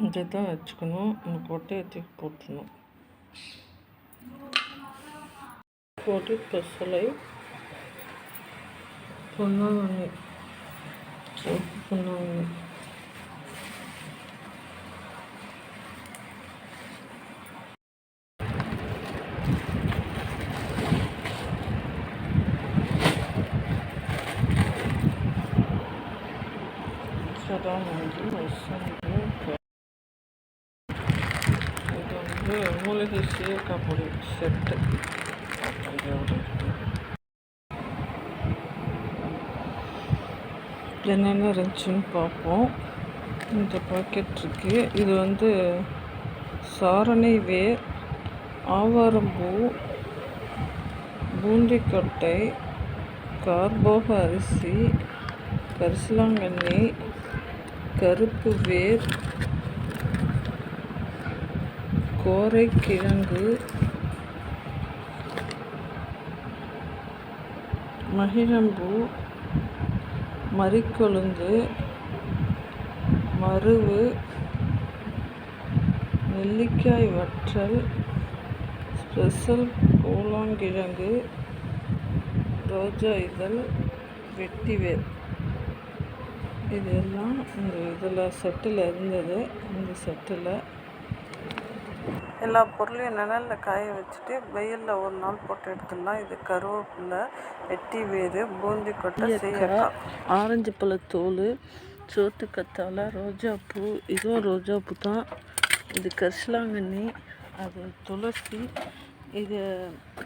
இதை தான் வச்சுக்கணும் இந்த கொட்டையை தூக்கி போட்டுடணும் பொடி பசலை பொன்னாங்கண்ணி சோப்பு பொன்னாங்கண்ணி சதானந்தி வசந்தி இது வந்து மூலிகை சீரக்காய் பொடி செட்டு. என்னென்ன இருந்துச்சுன்னு பார்ப்போம். இந்த பாக்கெட் இருக்கு. இது வந்து சாரணை வேர் ஆவாரம்பூ பூந்திக்கொட்டை கார்போக அரிசி கரிசலாங்கண்ணி கருப்பு வேர் கோரைக்கிழங்கு மகிழம்பூ மறிக்கொழுந்து மருவு நெல்லிக்காய் வற்றல் ஸ்பெஷல் பூலாங்கிழங்கு ரோஜா இதழ் வெட்டிவேர் இது எல்லாம் இந்த இதில் செட்டில் இருந்தது. இந்த செட்டில் எல்லா பொருளையும் நிழலில் காய வச்சுட்டு வெயிலில் ஒரு நாள் போட்டு எடுத்துடலாம். இது கருவேப்பிலை வெட்டி வேறு பூந்தி கொட்டை சீயக்காய். ஆரஞ்சு பழத்தோல் சோத்து கத்தாழை ரோஜாப்பூ இதுவும் ரோஜாப்பூ தான். இது கரிசலாங்கண்ணி அது துளசி இது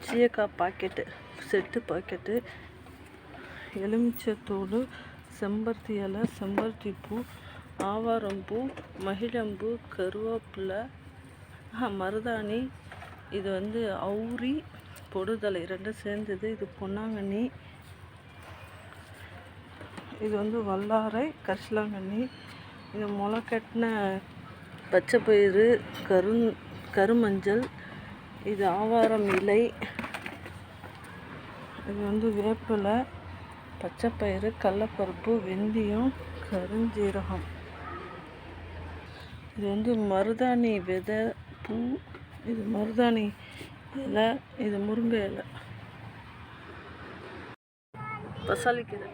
சீயக்காய் பாக்கெட்டு செட்டு பாக்கெட்டு. எலுமிச்சத்தூள் செம்பருத்தி இலை செம்பருத்தி பூ ஆவாரம்பூ மகிழம்பூ கருவேப்பிலை மருதாணி. இது வந்து அவுரி பொடுதலை ரெண்டும் சேர்ந்தது. இது பொன்னாங்கண்ணி. இது வந்து வல்லாரை கரிசலாங்கண்ணி. இது முளை கட்டின பச்சை பயிறு கரு கருமஞ்சள். இது ஆவாரம் இலை. இது வந்து வேப்பிலை பச்சைப்பயிறு கடலப்பருப்பு வெந்தயம் கருஞ்சீரகம். இது வந்து மருதாணி விதை. பூ இது மருதாணி இலை இது முருங்கை இலை. பசாலிக்கீரை